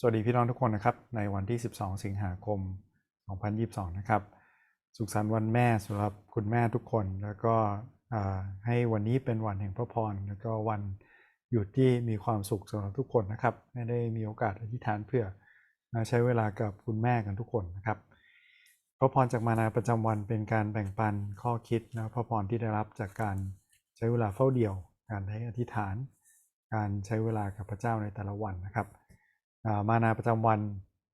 สวัสดีพี่น้องทุกคนนะครับ ในวันที่ 12 สิงหาคม 2022 นะครับ สุขสันต์วันแม่สำหรับคุณแม่ทุกคน แล้วก็ให้วันนี้เป็นวันแห่งพระพร แล้วก็วันหยุดที่มีความสุขสำหรับทุกคนนะครับให้ได้มีโอกาสอธิษฐานเพื่อใช้เวลากับคุณแม่กันทุกคนนะครับพระพรจากมานาประจำวันเป็นการแบ่งปันข้อคิดนะพระพรที่ได้รับจากการใช้เวลาเฝ้าเดี่ยว การใช้อธิษฐาน การใช้เวลากับพระเจ้าในแต่ละวันนะครับ มานาประจำวัน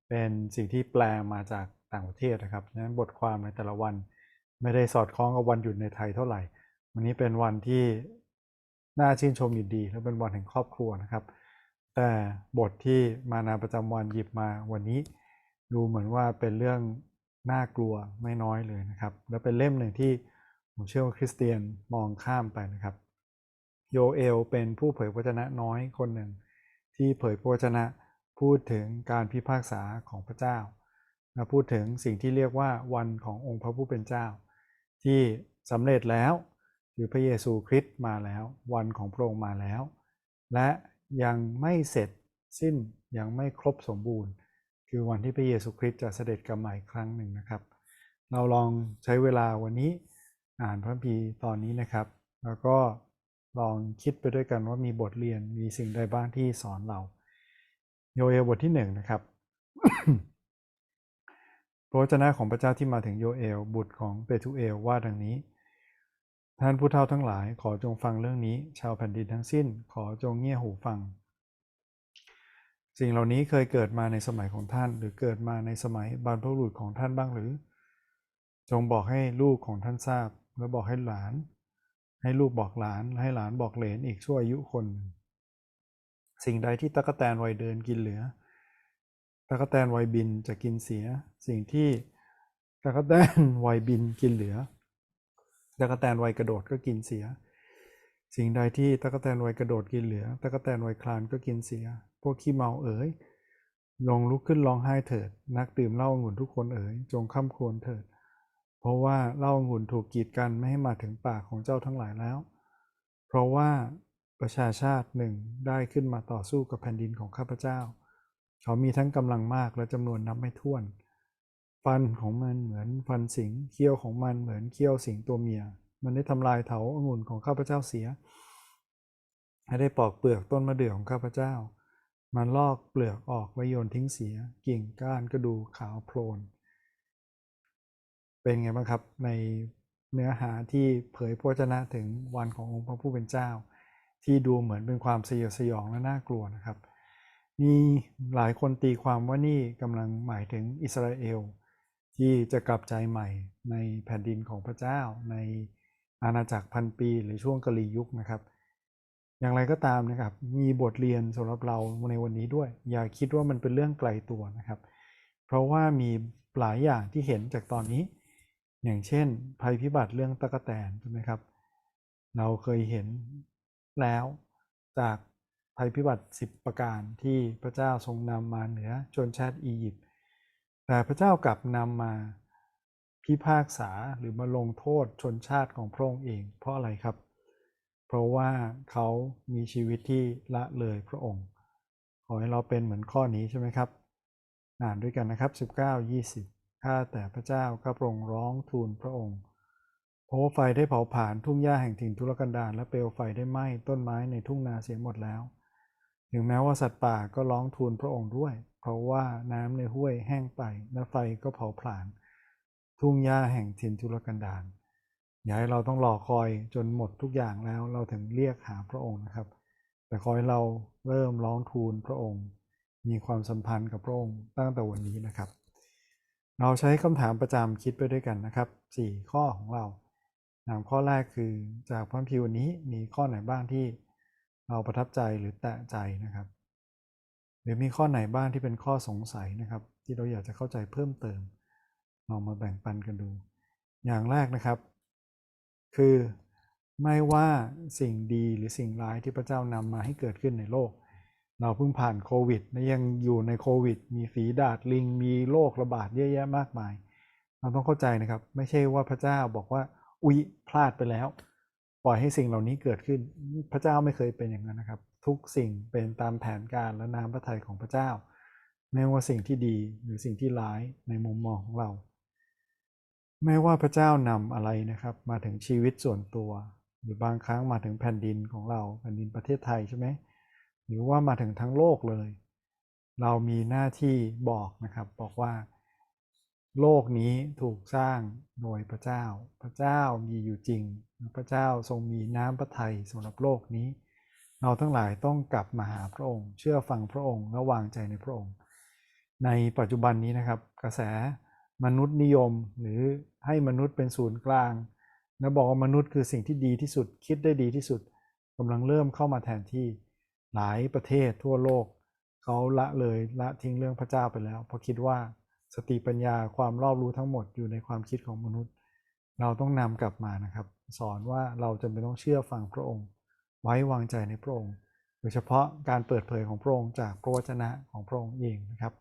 เป็นสิ่งที่แปลมาจากต่างประเทศนะครับฉะนั้นบทความในแต่ละวันไม่ได้สอดคล้องกับวันหยุดในไทยเท่าไหร่ วันนี้เป็นวันที่น่าชื่นชมยินดี และเป็นวันแห่งครอบครัวนะครับ แต่บทที่มานาประจำวันหยิบมาวันนี้ ดูเหมือนว่าเป็นเรื่องน่ากลัวไม่น้อยเลยนะครับ และเป็นเล่มหนึ่งที่ผมเชื่อว่าคริสเตียนมองข้ามไปนะครับ โยเอลเป็นผู้เผยพระวจนะน้อยคนหนึ่งที่เผยพระวจนะ พูดถึงการพิพากษาของพระเจ้าและพูดถึงสิ่งที่เรียกว่าวันขององค์พระผู้เป็นเจ้า ที่สำเร็จแล้วคือพระเยซูคริสต์มาแล้ว วันของพระองค์มาแล้ว และยังไม่เสร็จสิ้นยังไม่ครบสมบูรณ์ คือวันที่พระเยซูคริสต์จะเสด็จกลับมาอีกครั้งหนึ่งนะครับ เราลองใช้เวลาวันนี้อ่านพระคัมภีร์ตอนนี้นะครับ แล้วก็ลองคิดไปด้วยกันว่ามีบทเรียนมีสิ่งใดบ้างที่สอนเรา โยเอลบทที่หนึ่งนะครับพระวจนะของพระเจ้าที่มาถึงโยเอลบุตรของเปทุเอลว่าดังนี้ ท่านผู้เฒ่าทั้งหลายขอจงฟังเรื่องนี้ ชาวแผ่นดินทั้งสิ้น ขอจงเงี่ยหูฟัง สิ่งเหล่านี้เคยเกิดมาในสมัยของท่าน หรือเกิดมาในสมัยบรรพบุรุษของท่านบ้างหรือ จงบอกให้ลูกของท่านทราบ และบอกให้หลาน ให้ลูกบอกหลาน ให้หลานบอกเหลนอีกชั่วอายุคนหนึ่ง สิ่งใดที่ตะกแตนวัยเดินกินเหลือตะกแตนวัยบินจะกินเสีย สิ่งที่ตะกแตนวัยบินกินเหลือตะกแตนวัยกระโดดก็กินเสีย สิ่งใดที่ตะกแตนวัยกระโดดกินเหลือตะกแตนวัยคลานก็กินเสีย พวกขี้เมาเอ๋ยลงลุกขึ้นร้องไห้เถิด นักดื่มเหล้าองุ่นทุกคนเอ๋ยจงข้ามควรเถิด เพราะว่าเหล้าองุ่นถูกกีดกันไม่ให้มาถึงปากของเจ้าทั้งหลายแล้ว เพราะว่า ประชาชาติหนึ่งได้ขึ้นมาต่อสู้กับแผ่นดินของข้าพเจ้า เขามีทั้งกำลังมากและจำนวนนับไม่ถ้วน ฟันของมันเหมือนฟันสิงเขี้ยวของมันเหมือนเขี้ยวสิงตัวเมีย มันได้ทำลายเถาองุ่นของข้าพเจ้าเสียให้ได้ปอกเปลือกต้นมะเดื่อของข้าพเจ้า มันลอกเปลือกออกไว้โยนทิ้งเสีย กิ่งก้านก็ดูขาวโพลน เป็นไงบ้างครับในเนื้อหาที่เผยพระวจนะถึงวันขององค์พระผู้เป็นเจ้า ที่ดูเหมือนเป็นความสยดสยองและน่ากลัวนะครับ มีหลายคนตีความว่านี่กำลังหมายถึงอิสราเอล ที่จะกลับใจใหม่ในแผ่นดินของพระเจ้า ในอาณาจักรพันปี หรือช่วงกะลียุคนะครับ อย่างไรก็ตามนะครับ มีบทเรียนสำหรับเราในวันนี้ด้วย อย่าคิดว่ามันเป็นเรื่องไกลตัวนะครับ เพราะว่ามีหลายอย่างที่เห็นจากตอนนี้ อย่างเช่น ภัยพิบัติเรื่องตะกแตนใช่ไหมครับเราเคยเห็น แล้วจากภัยพิบัติ 10 ประการที่พระเจ้าทรงนำมาเหนือชนชาติอียิปต์แต่พระเจ้ากลับนำมาพิพากษาหรือมาลงโทษชนชาติของพระองค์เอง เพราะอะไรครับ เพราะว่าเขามีชีวิตที่ละเลยพระองค์ขอให้เราเป็นเหมือนข้อนี้ใช่ไหมครับอ่านด้วยกันนะครับ 19 20 ข้าแต่พระเจ้าข้าพระองค์ร้องทูลพระองค์ ราะว่าไฟได้เผาผลาญทุ่งหญ้าแห่งถิ่นทุรกันดารและเปลวไฟได้ไหม้ต้นไม้ในทุ่งนาเสียหมดแล้ว ถึงแม้ว่าสัตว์ป่าก็ร้องทูลพระองค์ด้วย เพราะว่าน้ำในห้วยแห้งไปและไฟก็เผาผลาญทุ่งหญ้าแห่งถิ่นทุรกันดารอย่าให้เราต้องรอคอยจนหมดทุกอย่างแล้วเราถึงเรียกหาพระองค์นะครับ แต่ขอให้เราเริ่มร้องทูลพระองค์ มีความสัมพันธ์กับพระองค์ตั้งแต่วันนี้นะครับ เราใช้คำถามประจำคิดไปด้วยกันนะครับ 4 ข้อของเรา ถามข้อแรกคือจากพระคัมภีร์วันนี้มีข้อไหนบ้างที่เราประทับใจหรือแตะใจนะครับ หรือมีข้อไหนบ้างที่เป็นข้อสงสัยนะครับ ที่เราอยากจะเข้าใจเพิ่มเติมลองมาแบ่งปันกันดู อย่างแรกนะครับ คือไม่ว่าสิ่งดีหรือสิ่งร้ายที่พระเจ้านำมาให้เกิดขึ้นในโลก เราเพิ่งผ่านโควิดและยังอยู่ในโควิด มีฝีดาดลิง มีโรคระบาดเยอะแยะมากมาย เราต้องเข้าใจนะครับ ไม่ใช่ว่าพระเจ้าบอกว่า อุ๊ยพลาดไปแล้ว ปล่อยให้สิ่งเหล่านี้เกิดขึ้น พระเจ้าไม่เคยเป็นอย่างนั้นนะครับ ทุกสิ่งเป็นตามแผนการและน้ำพระทัยของพระเจ้าไม่ว่าสิ่งที่ดีหรือสิ่งที่ร้ายในมุมมองของเราไม่ว่าพระเจ้านำอะไรนะครับ มาถึงชีวิตส่วนตัว หรือบางครั้งมาถึงแผ่นดินของเราแผ่นดินประเทศไทยใช่ไหมหรือว่ามาถึงทั้งโลกเลย เรามีหน้าที่บอกนะครับบอกว่า โลกนี้ถูกสร้างโดยพระเจ้า พระเจ้ามีอยู่จริง พระเจ้าทรงมีน้ำพระทัยสำหรับโลกนี้ เราทั้งหลายต้องกลับมาหาพระองค์ เชื่อฟังพระองค์และวางใจในพระองค์ ในปัจจุบันนี้นะครับ กระแสมนุษย์นิยมหรือให้มนุษย์เป็นศูนย์กลาง และบอกว่ามนุษย์คือสิ่งที่ดีที่สุด คิดได้ดีที่สุดกำลังเริ่มเข้ามาแทนที่หลายประเทศทั่วโลกเขาละเลยละทิ้งเรื่องพระเจ้าไปแล้วเพราะคิดว่า สติปัญญาความรอบรู้ทั้งหมดอยู่ในความคิดของมนุษย์ เราต้องนำกลับมานะครับ สอนว่าเราจะไม่ต้องเชื่อฟังพระองค์ ไว้วางใจในพระองค์ โดยเฉพาะการเปิดเผยของพระองค์จากพระวจนะของพระองค์เองนะครับ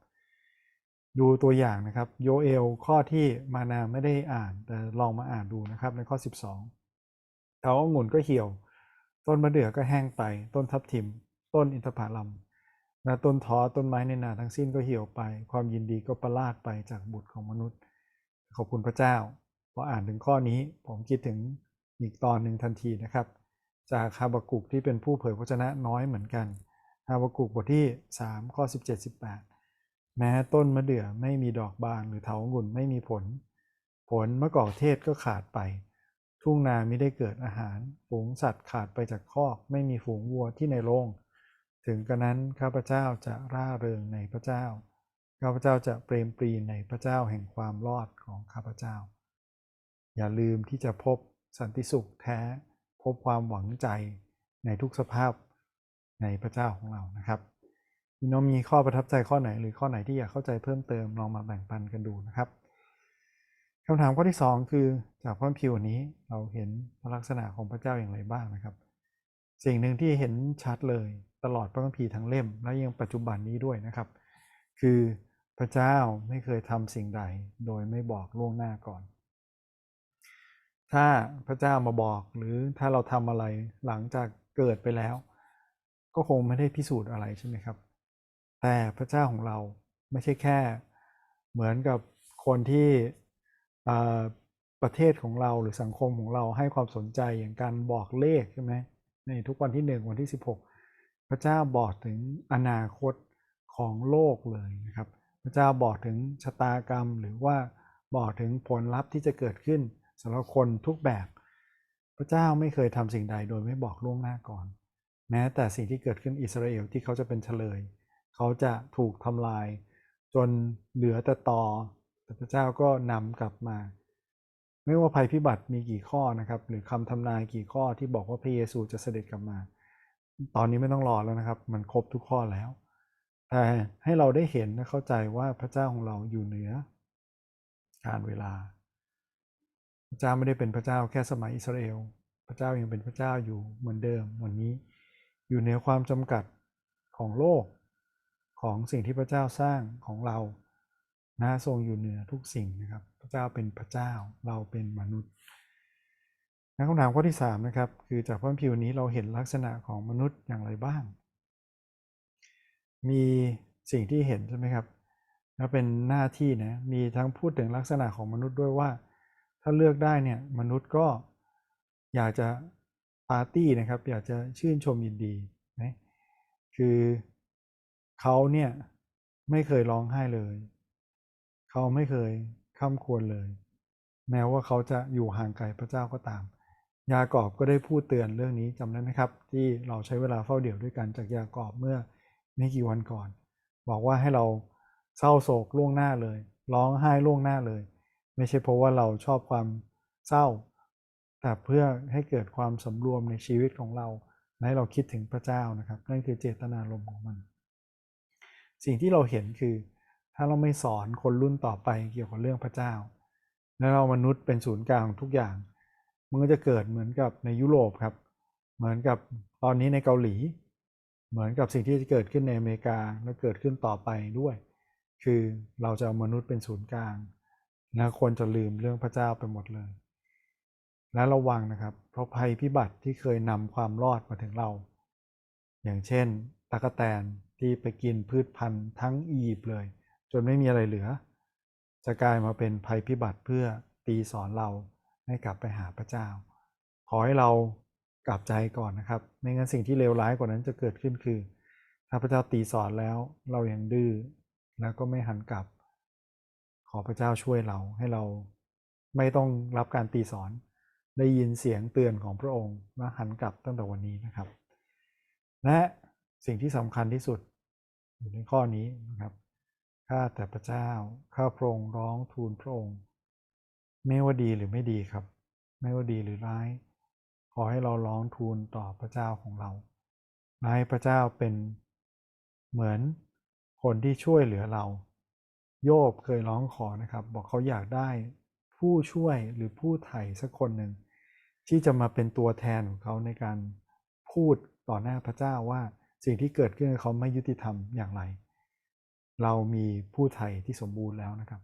ดูตัวอย่างนะครับโยเอลข้อที่มานาไม่ได้อ่าน แต่ลองมาอ่านดูนะครับในข้อ 12เถาองุ่นก็เหี่ยว ต้นมะเดื่อก็แห้งไป ต้นทับทิม ต้นอินทผลัม นะต้นท้อต้นไม้ในนาทั้งสิ้นก็เหี่ยวไป ความยินดีก็ประลาดไปจากบุตรของมนุษย์ ขอบคุณพระเจ้าพออ่านถึงข้อนี้ผมคิดถึงอีกตอนหนึ่งทันทีนะครับ จากฮาบากุกที่เป็นผู้เผยพระชนะน้อยเหมือนกันฮาบากุกบทที่ 3 ข้อ 17 18 แม้ต้นมะเดื่อไม่มีดอกบานหรือเถาองุ่นไม่มีผล ผลมะกอกเทศก็ขาดไป ทุ่งนาไม่ได้เกิดอาหาร ฝูงสัตว์ขาดไปจากคอก ไม่มีฝูงวัวที่ในโรง ถึงกระนั้นข้าพเจ้าจะร่าเริงในพระเจ้า ข้าพเจ้าจะเปรมปรีในพระเจ้าแห่งความรอดของข้าพเจ้า อย่าลืมที่จะพบสันติสุขแท้ พบความหวังใจในทุกสภาพในพระเจ้าของเรานะครับพี่น้องมีข้อประทับใจข้อไหนหรือข้อไหนที่อยากเข้าใจเพิ่มเติมลองมาแบ่งปันกันดูนะครับคำถามข้อที่ 2 คือจากพระพิวนี้เราเห็นลักษณะของพระเจ้าอย่างไรบ้างนะครับ สิ่งหนึ่งที่เห็นชัดเลย ตลอดพระคัมภีร์ทั้งเล่ม และยังปัจจุบันนี้ด้วยนะครับ คือพระเจ้าไม่เคยทำสิ่งใดโดยไม่บอกล่วงหน้าก่อน ถ้าพระเจ้ามาบอกหรือถ้าเราทำอะไรหลังจากเกิดไปแล้ว ก็คงไม่ได้พิสูจน์อะไรใช่ไหมครับ แต่พระเจ้าของเราไม่ใช่แค่เหมือนกับคนที่ประเทศของเราหรือสังคมของเราให้ความสนใจอย่างการบอกเลขใช่ไหมในทุกวันที่ 1 วันที่ 16 พระเจ้าบอกถึงอนาคตของโลกเลยนะครับ พระเจ้าบอกถึงชะตากรรม หรือว่าบอกถึงผลลัพธ์ที่จะเกิดขึ้นสำหรับคนทุกแบบ พระเจ้าไม่เคยทำสิ่งใดโดยไม่บอกล่วงหน้าก่อน แม้แต่สิ่งที่เกิดขึ้นอิสราเอลที่เขาจะเป็นเฉลย เขาจะถูกทำลาย จนเหลือแต่ตอแต่พระเจ้าก็นำกลับมาไม่ว่าภัยพิบัติมีกี่ข้อนะครับ หรือคำทำนายกี่ข้อที่บอกว่าพระเยซูจะเสด็จกลับมา ตอนนี้ไม่ต้องรอแล้วนะครับ มันครบทุกข้อแล้วแต่ให้เราได้เห็นและเข้าใจว่าพระเจ้าของเราอยู่เหนือการเวลา พระเจ้าไม่ได้เป็นพระเจ้าแค่สมัยอิสราเอล พระเจ้ายังเป็นพระเจ้าอยู่เหมือนเดิมวันนี้ อยู่เหนือความจำกัดของโลกของสิ่งที่พระเจ้าสร้างของเรานะทรงอยู่เหนือทุกสิ่งนะครับ พระเจ้าเป็นพระเจ้าเราเป็นมนุษย์ คำถามข้อที่3นะครับคือจากพระพิวนี้เราเห็นลักษณะของมนุษย์อย่างไรบ้าง มีสิ่งที่เห็นใช่ไหมครับแล้วเป็นหน้าที่นะมีทั้งพูดถึงลักษณะของมนุษย์ด้วยว่า ถ้าเลือกได้เนี่ยมนุษย์ก็อยากจะปาร์ตี้นะครับ อยากจะชื่นชมยินดีนะคือเขาเนี่ยไม่เคยร้องไห้เลย เขาไม่เคยข้ามควรเลย แม้ว่าเขาจะอยู่ห่างไกลพระเจ้าก็ตาม ยากอบก็ได้พูดเตือนเรื่องนี้จำได้ไหมครับ ที่เราใช้เวลาเฝ้าเดี่ยวด้วยกันจากยากอบเมื่อไม่กี่วันก่อน บอกว่าให้เราเศร้าโศกล่วงหน้าเลย ร้องไห้ล่วงหน้าเลย ไม่ใช่เพราะว่าเราชอบความเศร้า แต่เพื่อให้เกิดความสำรวมในชีวิตของเราให้เราคิดถึงพระเจ้านะครับ นั่นคือเจตนารมณ์ของมัน สิ่งที่เราเห็นคือ ถ้าเราไม่สอนคนรุ่นต่อไปเกี่ยวกับเรื่องพระเจ้า แล้วเรามนุษย์เป็นศูนย์กลางทุกอย่าง มันก็จะเกิดเหมือนกับในยุโรปครับ เหมือนกับตอนนี้ในเกาหลี เหมือนกับสิ่งที่จะเกิดขึ้นในอเมริกาและเกิดขึ้นต่อไปด้วย คือเราจะเอามนุษย์เป็นศูนย์กลาง แล้วคนจะลืมเรื่องพระเจ้าไปหมดเลย และระวังนะครับ เพราะภัยพิบัติที่เคยนำความรอดมาถึงเรา อย่างเช่นตะกแตนที่ไปกินพืชพันธุ์ทั้งอียิปต์เลย จนไม่มีอะไรเหลือ จะกลายมาเป็นภัยพิบัติเพื่อตีสอนเรา ให้กลับไปหาพระเจ้า ขอให้เรากลับใจก่อนนะครับ ไม่งั้นสิ่งที่เลวร้ายกว่านั้นจะเกิดขึ้นคือ ถ้าพระเจ้าตีสอนแล้วเรายัางดื้อแล้วก็ไม่หันกลับ ขอพระเจ้าช่วยเราให้เราไม่ต้องรับการตีสอนได้ยินเสียงเตือนของพระองค์และหันกลับตั้งแต่วันนี้นะครับ และสิ่งที่สำคัญที่สุดอยู่ในข้อนี้นะครับข้าแต่พระเจ้าข้าพระองค์ร้องทูลพระองค์ ไม่ว่าดีหรือไม่ดีครับ ไม่ว่าดีหรือร้าย ขอให้เราร้องทูลต่อพระเจ้าของเราให้พระเจ้าเป็นเหมือนคนที่ช่วยเหลือเรา โยบเคยร้องขอนะครับ บอกเขาอยากได้ผู้ช่วยหรือผู้ไถ่สักคนหนึ่งที่จะมาเป็นตัวแทนของเขาในการพูดต่อหน้าพระเจ้าว่าสิ่งที่เกิดขึ้นเขาไม่ยุติธรรมอย่างไร เรามีผู้ไถ่ที่สมบูรณ์แล้วนะครับ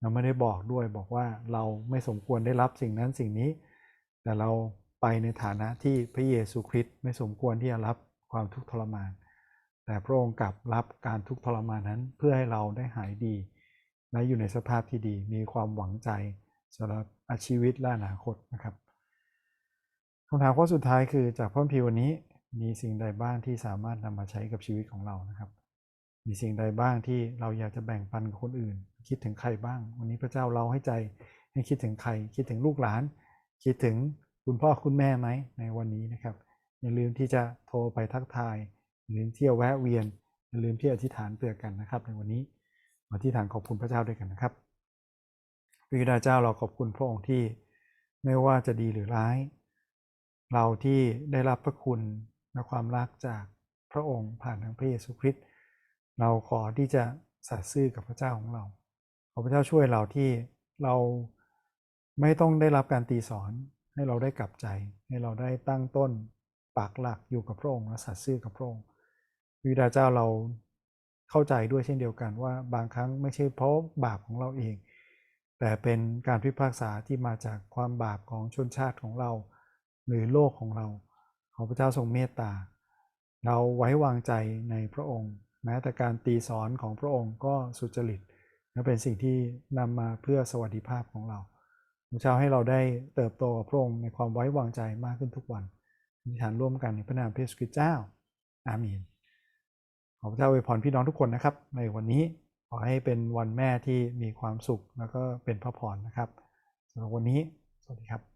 เราไม่ได้บอกด้วยบอกว่าเราไม่สมควรได้รับสิ่งนั้นสิ่งนี้ แต่เราไปในฐานะที่พระเยซูคริสต์ไม่สมควรที่จะรับความทุกข์ทรมาน แต่พระองค์กลับรับการทุกข์ทรมานนั้นเพื่อให้เราได้หายดี และอยู่ในสภาพที่ดี มีความหวังใจสำหรับอาชีวิตและอนาคตนะครับคำถามข้อสุดท้ายคือจากพระคัมภีวันนี้มีสิ่งใดบ้างที่สามารถนำมาใช้กับชีวิตของเรานะครับ มีสิ่งใดบ้างที่เราอยากจะแบ่งปันกับคนอื่น คิดถึงใครบ้าง วันนี้พระเจ้าเราให้ใจให้คิดถึงใคร คิดถึงลูกหลาน คิดถึงคุณพ่อคุณแม่ไหมในวันนี้นะครับ อย่าลืมที่จะโทรไปทักทายอย่าลืมเที่ยวแวะเวียนอย่าลืมที่อธิษฐานเตือกันนะครับ ในวันนี้มาที่ฐานขอบคุณพระเจ้าด้วยกันนะครับพระบิดาเจ้าเราขอบคุณพระองค์ที่ไม่ว่าจะดีหรือร้าย เราที่ได้รับพระคุณและความรักจากพระองค์ผ่านทางพระเยซูคริสต์ เราขอที่จะสัตย์ซื่อกับพระเจ้าของเรา ขอพระเจ้าช่วยเราที่เราไม่ต้องได้รับการตีสอน ให้เราได้กลับใจ ให้เราได้ตั้งต้นปักหลักอยู่กับพระองค์และสัตย์ซื่อกับพระองค์วิดาเจ้าเราเข้าใจด้วยเช่นเดียวกันว่าบางครั้งไม่ใช่เพราะบาปของเราเอง แต่เป็นการพิพากษาที่มาจากความบาปของชนชาติของเรา หรือโลกของเรา ขอพระเจ้าทรงเมตตา เราไว้วางใจในพระองค์ แม้แต่การตีสอนของพระองค์ก็สุจริตและเป็นสิ่งที่นำมาเพื่อสวัสดิภาพของเราพระเจ้าให้เราได้เติบโตกับพระองค์ในความไว้วางใจมากขึ้นทุกวันอธิษฐานร่วมกันในพระนามพระเยซูคริสต์เจ้า อาเมน ขอพระเจ้าอวยพรพี่น้องทุกคนนะครับ ในวันนี้ขอให้เป็นวันแม่ที่มีความสุขแล้วก็เป็นพระพรนะครับสำหรับวันนี้ สวัสดีครับ